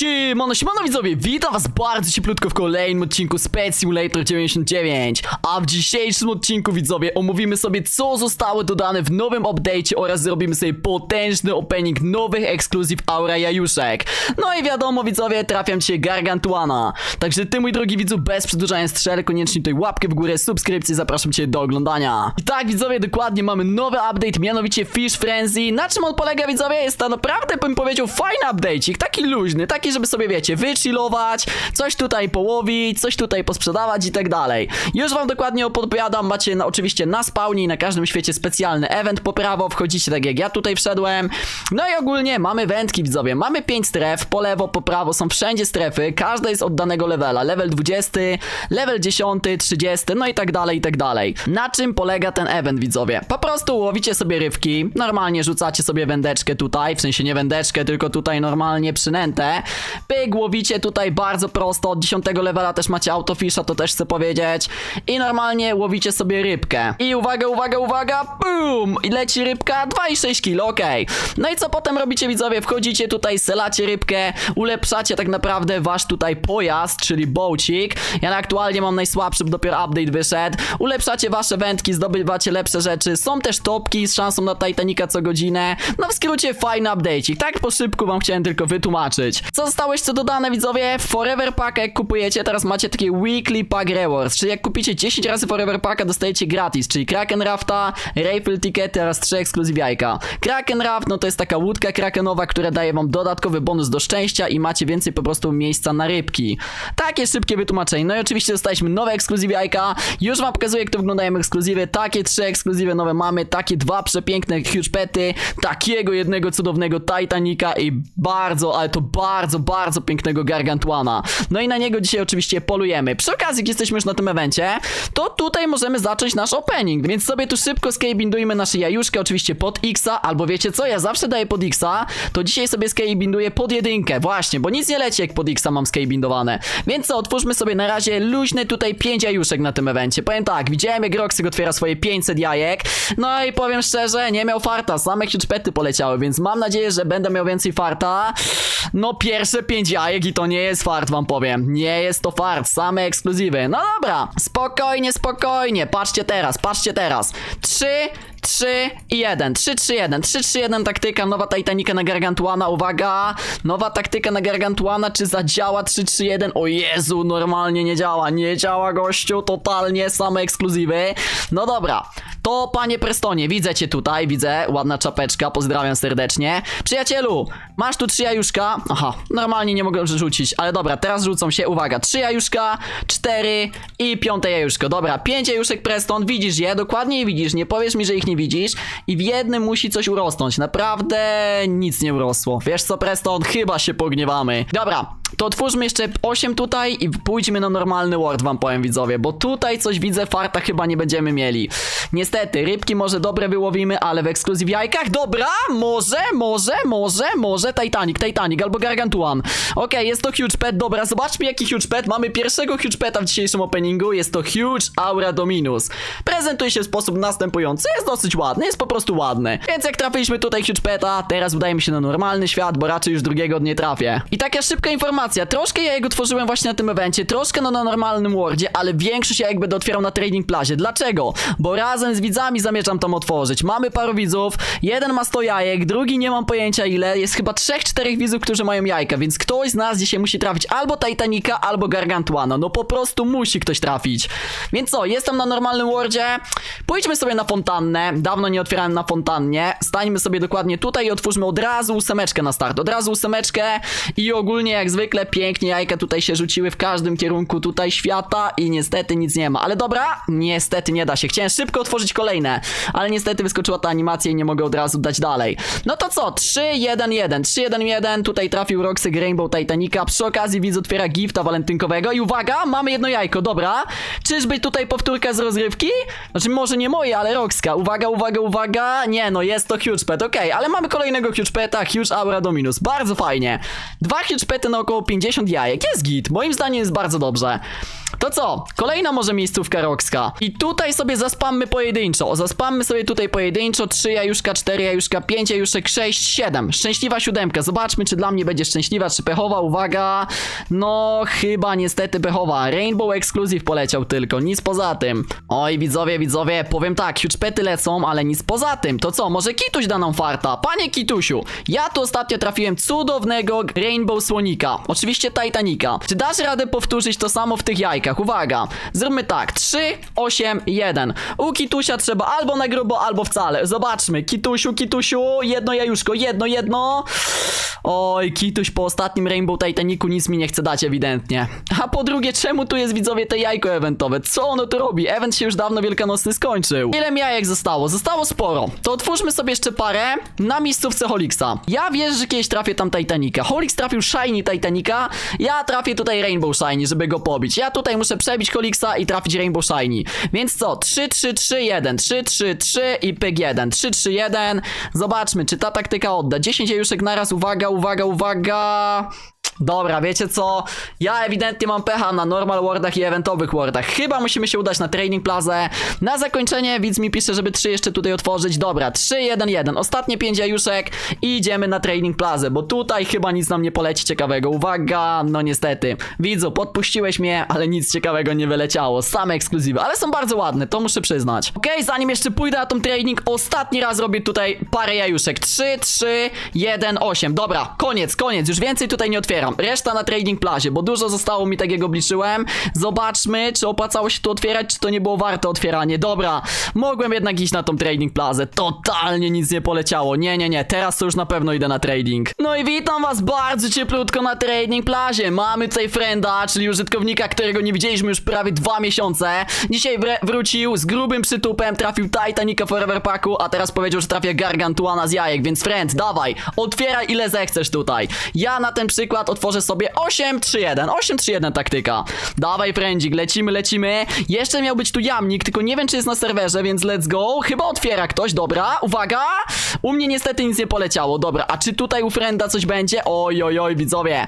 Siemano, siemano widzowie, witam was bardzo cieplutko w kolejnym odcinku Spec Simulator 99 A w dzisiejszym odcinku widzowie omówimy sobie co zostało dodane w nowym update'cie oraz zrobimy sobie potężny opening nowych ekskluzyw Aura Jajuszek. No i wiadomo widzowie, trafiam cię Gargantuana. Także ty mój drogi widzu, bez przedłużania strzel, koniecznie tutaj łapkę w górę, subskrypcję, zapraszam cię do oglądania. I tak widzowie, dokładnie mamy nowy update, mianowicie Fish Frenzy. Na czym on polega widzowie? Jest to naprawdę, bym powiedział, fajny update'cik, taki luźny, taki, żeby sobie, wiecie, wychillować, coś tutaj połowić, coś tutaj posprzedawać i tak dalej. Już wam dokładnie opowiadam, macie na, oczywiście na spawnie na każdym świecie specjalny event po prawo, wchodzicie tak jak ja tutaj wszedłem. No i ogólnie mamy wędki, widzowie, mamy 5 stref, po lewo, po prawo są wszędzie strefy, każda jest od danego levela, level 20, level 10, 30, no i tak dalej, i tak dalej. Na czym polega ten event, widzowie? Po prostu łowicie sobie rybki, normalnie rzucacie sobie wędeczkę tutaj, w sensie nie wędeczkę, tylko tutaj normalnie przynętę. Pyk, łowicie tutaj bardzo prosto, od 10 levela też macie autofisza, to też chcę powiedzieć. I normalnie łowicie sobie rybkę. I uwaga, uwaga, uwaga, boom! I leci rybka, 2,6 kg, okej. No i co potem robicie, widzowie? Wchodzicie tutaj, selacie rybkę, ulepszacie tak naprawdę wasz tutaj pojazd, czyli bołcik. Ja aktualnie mam najsłabszy, bo dopiero update wyszedł. Ulepszacie wasze wędki, zdobywacie lepsze rzeczy. Są też topki z szansą na Titanica co godzinę. No w skrócie fajny update'ik. Tak po szybku wam chciałem tylko wytłumaczyć. Co zostało jeszcze dodane, widzowie? Forever Pack jak kupujecie, teraz macie takie Weekly Pack Rewards, czyli jak kupicie 10 razy Forever Packa, dostajecie gratis, czyli Kraken Rafta, Rifle Tickety oraz 3 ekskluzyw jajka. Kraken Raft, no to jest taka łódka krakenowa, która daje wam dodatkowy bonus do szczęścia i macie więcej po prostu miejsca na rybki. Takie szybkie wytłumaczenie. No i oczywiście dostaliśmy nowe ekskluzywy jajka. Już wam pokazuję, jak to wyglądają ekskluzywy. Takie trzy ekskluzywy nowe mamy, takie dwa przepiękne huge pety, takiego jednego cudownego Titanica i bardzo, ale to bardzo, bardzo pięknego Gargantuana. No i na niego dzisiaj oczywiście polujemy. Przy okazji, jak jesteśmy już na tym evencie, to tutaj możemy zacząć nasz opening, więc sobie tu szybko skejbindujmy nasze jajuszkę, oczywiście pod Xa, albo wiecie co, ja zawsze daję pod Xa, to dzisiaj sobie skejbinduję pod jedynkę, właśnie, bo nic nie leci jak pod Xa mam skejbindowane. Więc co, otwórzmy sobie na razie luźne tutaj 5 jajuszek na tym evencie. Powiem tak, widziałem jak Roxy otwiera swoje 500 jajek, no i powiem szczerze, nie miał farta, same huge pety poleciały, więc mam nadzieję, że będę miał więcej farta. No pierwsze 5 jajek i to nie jest fart, wam powiem. Nie jest to fart, same ekskluzywy. No dobra, spokojnie, spokojnie. Patrzcie teraz, patrzcie teraz. 3, 3 i 1. 3, 3, 1. 3, 3, 1 taktyka, nowa Titanica na Gargantuana, uwaga. Nowa taktyka na Gargantuana, czy zadziała 3, 3, 1? O Jezu, normalnie nie działa, nie działa gościu, totalnie same ekskluzywy. No dobra, to panie Prestonie, widzę cię tutaj, widzę, ładna czapeczka, pozdrawiam serdecznie. Przyjacielu, masz tu trzy jajuszka. Aha, normalnie nie mogę rzucić, ale dobra, teraz rzucą się, uwaga, trzy jajuszka, cztery i piąte jajuszko. Dobra, pięć jajuszek Preston, widzisz je, dokładnie je widzisz, nie powiesz mi, że ich nie widzisz i w jednym musi coś urosnąć. Naprawdę nic nie urosło. Wiesz co, Preston, chyba się pogniewamy. Dobra, to otwórzmy jeszcze 8 tutaj i pójdźmy na normalny ward, wam powiem widzowie, bo tutaj coś widzę, farta chyba nie będziemy mieli. Niestety, rybki może dobre wyłowimy, ale w ekskluzyw jajkach, dobra, może, może, może, może Titanic, Titanic albo Gargantuan. Okej, jest to huge pet, dobra, zobaczmy jaki huge pet, mamy pierwszego huge peta w dzisiejszym openingu, jest to huge Aura Dominus. Prezentuje się w sposób następujący, jest dosyć ładny, jest po prostu ładny. Więc jak trafiliśmy tutaj huge peta, teraz udajemy się na normalny świat, bo raczej już drugiego nie trafię. I taka szybka informacja, troszkę ja jego tworzyłem właśnie na tym evencie, troszkę no na normalnym wardzie, ale większość ja jakby będę otwierał na trading plazie. Dlaczego? Bo razem z widzami zamierzam tam otworzyć. Mamy paru widzów, jeden ma 100 jajek, drugi nie mam pojęcia ile, jest chyba 3-4 widzów, którzy mają jajka, więc ktoś z nas dzisiaj musi trafić albo Titanica, albo Gargantuana. No po prostu musi ktoś trafić. Więc co, jestem na normalnym wardzie, pójdźmy sobie na fontannę, dawno nie otwierałem na fontannie, stańmy sobie dokładnie tutaj i otwórzmy od razu ósemeczkę na start, od razu ósemeczkę i ogólnie jak zwykle pięknie jajka tutaj się rzuciły w każdym kierunku tutaj świata i niestety nic nie ma. Ale dobra, niestety nie da się. Chciałem szybko otworzyć kolejne, ale niestety wyskoczyła ta animacja i nie mogę od razu dać dalej. No to co? 3, 1, 1. 3, 1, 1. Tutaj trafił Roxy Rainbow Titanica. Przy okazji widz otwiera gifta walentynkowego i uwaga, mamy jedno jajko, dobra. Czyżby tutaj powtórka z rozrywki? Znaczy może nie moje, ale Roxka. Uwaga, uwaga, uwaga. Nie no, jest to huge pet, okej, ale mamy kolejnego huge peta, huge aura dominus. Bardzo fajnie. Dwa huge pety na około 50 jajek. Jest git, moim zdaniem jest bardzo dobrze. To co? Kolejna może miejscówka Roxka. I tutaj sobie zaspammy pojedynczo. Zaspammy sobie tutaj pojedynczo. 3 jajuszka, 4 jajuszka, 5 jajuszek, 6, 7. Szczęśliwa siódemka. Zobaczmy, czy dla mnie będzie szczęśliwa, czy pechowa. Uwaga. No, chyba niestety pechowa. Rainbow Exclusive poleciał tylko. Nic poza tym. Oj, widzowie, widzowie, powiem tak. Huge pety lecą, ale nic poza tym. To co? Może Kituś da nam farta? Panie Kitusiu, ja tu ostatnio trafiłem cudownego Rainbow Słonika. Oczywiście Titanica. Czy dasz radę powtórzyć to samo w tych jajkach? Uwaga. Zróbmy tak. 3, 8, 1. U Kitusia trzeba albo na grubo, albo wcale. Zobaczmy. Kitusiu, Kitusiu. Jedno jajuszko. Jedno, jedno. Oj, Kituś po ostatnim Rainbow Titanicu nic mi nie chce dać ewidentnie. A po drugie, czemu tu jest widzowie te jajko eventowe? Co ono tu robi? Event się już dawno wielkanocny skończył. Ile jajek zostało? Zostało sporo. To otwórzmy sobie jeszcze parę na miejscówce Holixa. Ja wierzę, że kiedyś trafię tam Titanica. Holix trafił Shiny Titanica, ja trafię tutaj Rainbow Shiny, żeby go pobić. Ja tutaj muszę przebić Holixa i trafić Rainbow Shiny. Więc co? 3, 3, 3, 1, 3, 3, 3 i pyk 1. 3, 3, 1. Zobaczmy, czy ta taktyka odda. 10 jajuszek naraz. Uwaga, uwaga, uwaga. Dobra, wiecie co? Ja ewidentnie mam pecha na normal wardach i eventowych wardach. Chyba musimy się udać na training plazę. Na zakończenie widz mi pisze, żeby 3 jeszcze tutaj otworzyć. Dobra, 3, 1, 1. Ostatnie 5 jajuszek i idziemy na training plazę, bo tutaj chyba nic nam nie poleci ciekawego. Uwaga, no niestety. Widzu, podpuściłeś mnie, ale nic ciekawego nie wyleciało. Same ekskluzywy, ale są bardzo ładne, to muszę przyznać. Okej, zanim jeszcze pójdę na tą training, ostatni raz robię tutaj parę jajuszek. 3, 3, 1, 8. Dobra, koniec, koniec. Już więcej tutaj nie otwieram. Reszta na trading plazie, bo dużo zostało mi tak jak obliczyłem. Zobaczmy, czy opłacało się tu otwierać, czy to nie było warte otwieranie. Dobra, mogłem jednak iść na tą trading plazę. Totalnie nic nie poleciało. Nie, nie, nie, teraz to już na pewno idę na trading. No i witam was bardzo cieplutko na trading plazie. Mamy tutaj frienda, czyli użytkownika, którego nie widzieliśmy już prawie dwa miesiące. Dzisiaj wre- wrócił z grubym przytupem, trafił Titanica Forever Packu, a teraz powiedział, że trafia Gargantuana z jajek, więc friend, dawaj, otwieraj ile zechcesz tutaj. Ja na ten przykład otworzę sobie 8-3-1, 8-3-1 taktyka. Dawaj friendzik, lecimy, lecimy. Jeszcze miał być tu jamnik, tylko nie wiem czy jest na serwerze, więc let's go. Chyba otwiera ktoś, dobra, uwaga. U mnie niestety nic nie poleciało, dobra, a czy tutaj u frienda coś będzie? Oj, oj, oj, widzowie.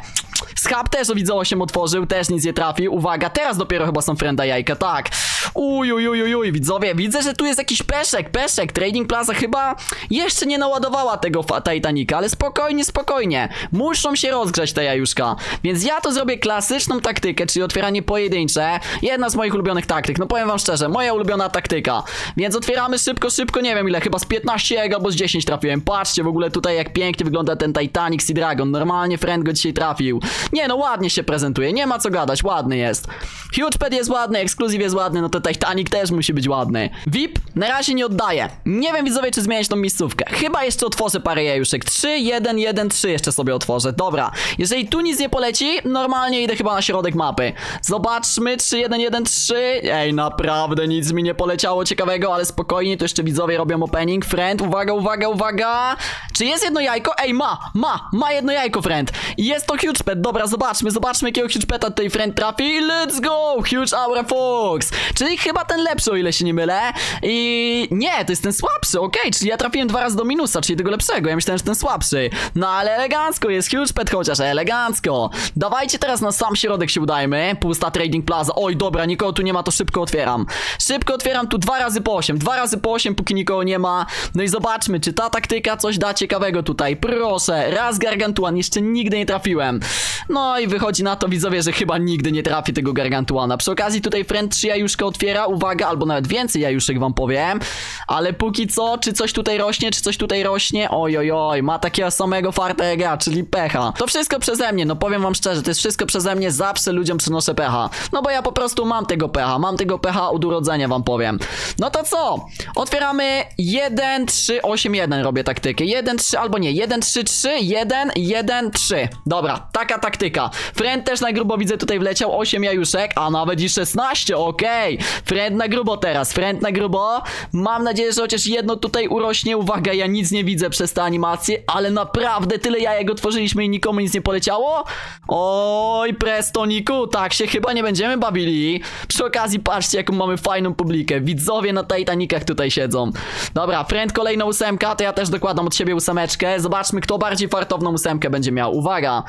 Schab też o widzowo się otworzył, też nic nie trafił. Uwaga, teraz dopiero chyba są frienda jajka, tak. Uj, uj, uj, uj, uj, widzowie, widzę, że tu jest jakiś peszek, peszek. Trading Plaza chyba jeszcze nie naładowała tego Titanica, ale spokojnie, spokojnie. Muszą się rozgrzać te jajuszka. Więc ja to zrobię klasyczną taktykę, czyli otwieranie pojedyncze. Jedna z moich ulubionych taktyk, no powiem wam szczerze, moja ulubiona taktyka. Więc otwieramy szybko, szybko, nie wiem ile, chyba z 15 jego albo z 10 trafiłem. Patrzcie w ogóle tutaj jak pięknie wygląda ten Titanic Sea Dragon. Normalnie friend go dzisiaj trafił. Nie no, ładnie się prezentuje, nie ma co gadać, ładny jest. Huge Pet jest ładny, Exclusive jest ładny, no to Titanic też musi być ładny. VIP na razie nie oddaję. Nie wiem widzowie, czy zmieniać tą miejscówkę. Chyba jeszcze otworzę parę jajuszek. 3, 1, 1, 3 jeszcze sobie otworzę. Dobra, jeżeli tu nic nie poleci, normalnie idę chyba na środek mapy. Zobaczmy, 3, 1, 1, 3. Ej, naprawdę nic mi nie poleciało ciekawego, ale spokojnie, to jeszcze widzowie robią opening. Friend, uwaga, uwaga, uwaga. Czy jest jedno jajko? Ej, ma, ma, ma jedno jajko, friend. Jest to huge pet, dobra, zobaczmy, zobaczmy jakiego huge peta tutaj friend trafi. Let's go, huge aura fox. Czyli chyba ten lepszy, o ile się nie mylę. I nie, to jest ten słabszy, okej, czyli ja trafiłem dwa razy do minusa, czyli tego lepszego. Ja myślałem, że ten słabszy. No ale elegancko, jest huge pet chociaż, elegancko. Dawajcie teraz na sam środek się udajmy. Pusta trading plaza. Oj, dobra, nikogo tu nie ma, to szybko otwieram. Szybko otwieram tu dwa razy po 8. Dwa razy po 8, póki nikogo nie ma. No i zobaczmy, czy ta taktyka coś da ciekawego tutaj. Proszę, raz gargantuan, jeszcze nigdy nie trafiłem. No i wychodzi na to, widzowie, że chyba nigdy nie trafi tego gargantuana. Przy okazji tutaj friend 3 jajuszka otwiera, uwaga, albo nawet więcej jajuszek wam powiem. Ale póki co, czy coś tutaj rośnie, czy coś tutaj rośnie? Oj, oj, oj, ma takiego samego fartega, czyli pecha. To wszystko przeze mnie, no powiem wam szczerze, to jest wszystko przeze mnie, zawsze ludziom przynoszę pecha. No bo ja po prostu mam tego pecha, mam tego pecha od urodzenia wam powiem. No to co? Otwieramy 1, 3, 8, 1 robię taktykę. 1, 3, albo nie, 1, 3, 3, 1, 1, 3. Dobra, taka taktyka. Friend też na grubo widzę tutaj wleciał 8 jajuszek, a nawet i 16, okej. Friend na grubo teraz, friend na grubo. Mam nadzieję, że chociaż jedno tutaj urośnie. Uwaga, ja nic nie widzę przez te animacje, ale naprawdę tyle jajek otworzyliśmy i nikomu nic nie poleciało? Oj, Prestoniku, tak się chyba nie będziemy bawili. Przy okazji patrzcie, jaką mamy fajną publikę. Widzowie na Titanicach tutaj siedzą. Dobra, friend kolejna ósemka, to ja też dokładam od siebie ósemeczkę. Zobaczmy, kto bardziej fartowną ósemkę będzie miał. Uwaga.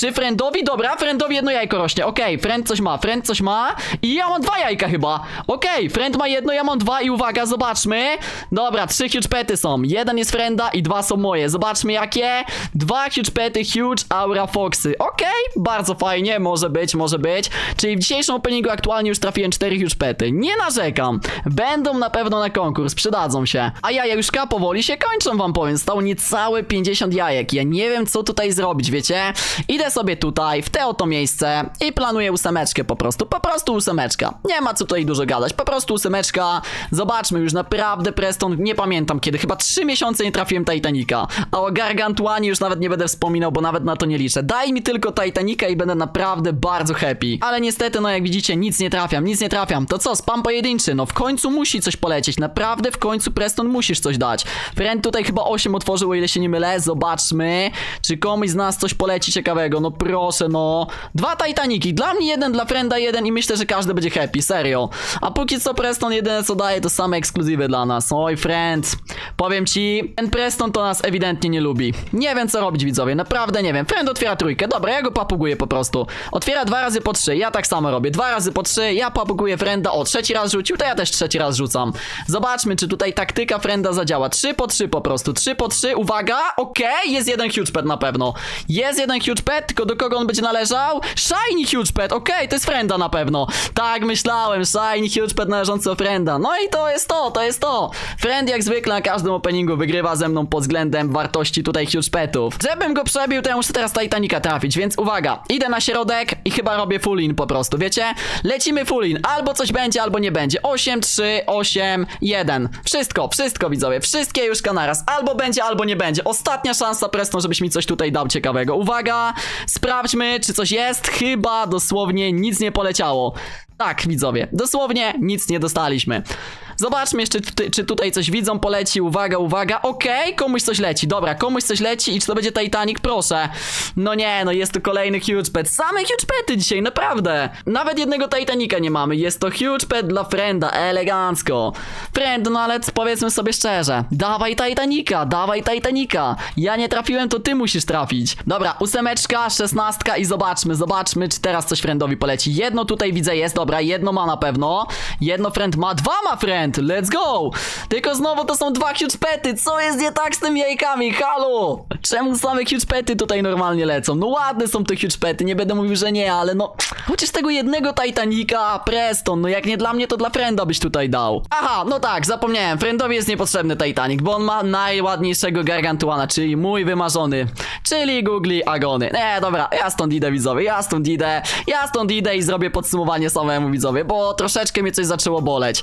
Czy friendowi? Dobra, friendowi jedno jajko rośnie. Okej, friend coś ma, friend coś ma. I ja mam dwa jajka chyba. Okej, friend ma jedno, ja mam dwa i uwaga, zobaczmy. Dobra, trzy huge pety są. Jeden jest frienda i dwa są moje. Zobaczmy jakie. Dwa huge pety, huge aura foxy. Okej, bardzo fajnie, może być, może być. Czyli w dzisiejszym openingu aktualnie już trafiłem cztery huge pety. Nie narzekam. Będą na pewno na konkurs, przydadzą się. A jajuszka powoli się kończą, wam powiem. Stało niecałe 50 jajek. Ja nie wiem, co tutaj zrobić, wiecie? Idę sobie tutaj, w te oto miejsce i planuję ósemeczkę po prostu. Po prostu ósemeczka. Nie ma co tutaj dużo gadać, po prostu ósemeczka. Zobaczmy, już naprawdę Preston, nie pamiętam kiedy, chyba 3 miesiące nie trafiłem Titanica. A o Gargantuanie już nawet nie będę wspominał, bo nawet na to nie liczę. Daj mi tylko Titanica i będę naprawdę bardzo happy. Ale niestety, no jak widzicie, nic nie trafiam, nic nie trafiam. To co, spam pojedynczy, no w końcu musi coś polecieć. Naprawdę w końcu Preston musisz coś dać. Friend tutaj chyba 8 otworzył, o ile się nie mylę. Zobaczmy, czy komuś z nas coś poleci ciekawego. No proszę, no. Dwa Titaniki, dla mnie jeden, dla Frienda jeden i myślę, że każdy będzie happy, serio. A póki co Preston jedyne co daje to same ekskluzywy dla nas. Oj, Friend, powiem ci, ten Preston to nas ewidentnie nie lubi. Nie wiem co robić widzowie, naprawdę nie wiem. Friend otwiera trójkę, dobra, ja go papuguję po prostu. Otwiera dwa razy po trzy, ja tak samo robię. Dwa razy po trzy, ja papuguję Frienda. O, trzeci raz rzucił, to ja też trzeci raz rzucam. Zobaczmy, czy tutaj taktyka Frienda zadziała. Trzy po trzy po prostu, trzy po trzy, uwaga, okej, jest jeden huge pet na pewno. Jest jeden huge pet, tylko do kogo on będzie należał? Shiny huge pet, okej, to jest Frienda na pewno. Tak myślałem, shiny huge pet należący do Frienda. No i to jest to, to jest to. Friend jak zwykle na każdym openingu wygrywa ze mną pod względem wartości tutaj huge petów. Żebym go przebił, to ja muszę teraz Titanica trafić, więc uwaga, idę na środek i chyba robię full in po prostu, wiecie? Lecimy full in, albo coś będzie, albo nie będzie. 8, 3, 8, 1. Wszystko, wszystko widzowie, wszystkie już naraz. Albo będzie, albo nie będzie. Ostatnia szansa Preston, żebyś mi coś tutaj dał ciekawego. Uwaga, sprawdźmy, czy coś jest. Chyba dosłownie nic nie poleciało. Tak, widzowie, dosłownie nic nie dostaliśmy. Zobaczmy jeszcze, czy, czy tutaj coś widzą, poleci, uwaga, uwaga, okej, komuś coś leci, dobra, komuś coś leci i czy to będzie Titanic, proszę. No nie, no jest to kolejny huge pet, same huge pety dzisiaj, naprawdę. Nawet jednego Titanica nie mamy, jest to huge pet dla Frenda, elegancko. Friend, no ale powiedzmy sobie szczerze, dawaj Titanica, dawaj Titanica. Ja nie trafiłem, to ty musisz trafić. Dobra, ósemeczka, szesnastka i zobaczmy, zobaczmy, czy teraz coś Friendowi poleci. Jedno tutaj widzę jest, dobra, jedno ma na pewno. Jedno Friend ma, dwa ma Friend, let's go! Tylko znowu to są dwa huge pety, co jest nie tak z tymi jajkami, halo? Czemu same huge pety tutaj normalnie lecą? No ładne są te huge pety, nie będę mówił, że nie, ale no... Chociaż tego jednego Titanica, Preston, no jak nie dla mnie, to dla Frienda byś tutaj dał. Aha, no tak, zapomniałem, Friendowi jest niepotrzebny Titanic, bo on ma najładniejszego Gargantuana, czyli mój wymarzony, czyli Googly Agony. Nie, dobra, ja stąd idę widzowie, ja stąd idę, ja stąd idę i zrobię podsumowanie samemu widzowie, bo troszeczkę mnie coś zaczęło boleć.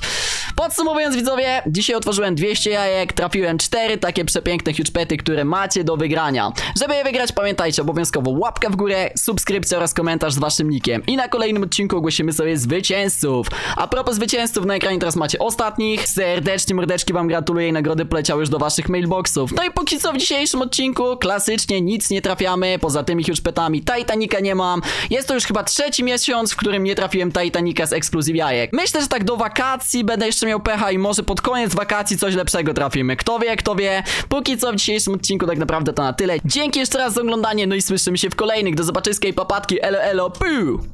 Podsumowując widzowie, dzisiaj otworzyłem 200 jajek, trafiłem 4 takie przepiękne huge pety, które macie do wygrania. Żeby je wygrać pamiętajcie obowiązkowo łapka w górę, subskrypcja oraz komentarz z waszym nickiem. I na kolejnym odcinku ogłosimy sobie zwycięzców. A propos zwycięzców, na ekranie teraz macie ostatnich. Serdecznie mordeczki wam gratuluję i nagrody poleciały już do waszych mailboxów. No i póki co w dzisiejszym odcinku klasycznie nic nie trafiamy, poza tymi huge petami Titanica nie mam. Jest to już chyba trzeci miesiąc, w którym nie trafiłem Titanica z ekskluzyw jajek. Myślę, że tak do wakacji będę jeszcze miał pecha i może pod koniec wakacji coś lepszego trafimy. Kto wie, kto wie. Póki co w dzisiejszym odcinku tak naprawdę to na tyle. Dzięki jeszcze raz za oglądanie, no i słyszymy się w kolejnych. Do zobaczyska i papatki. Elo, elo, puu!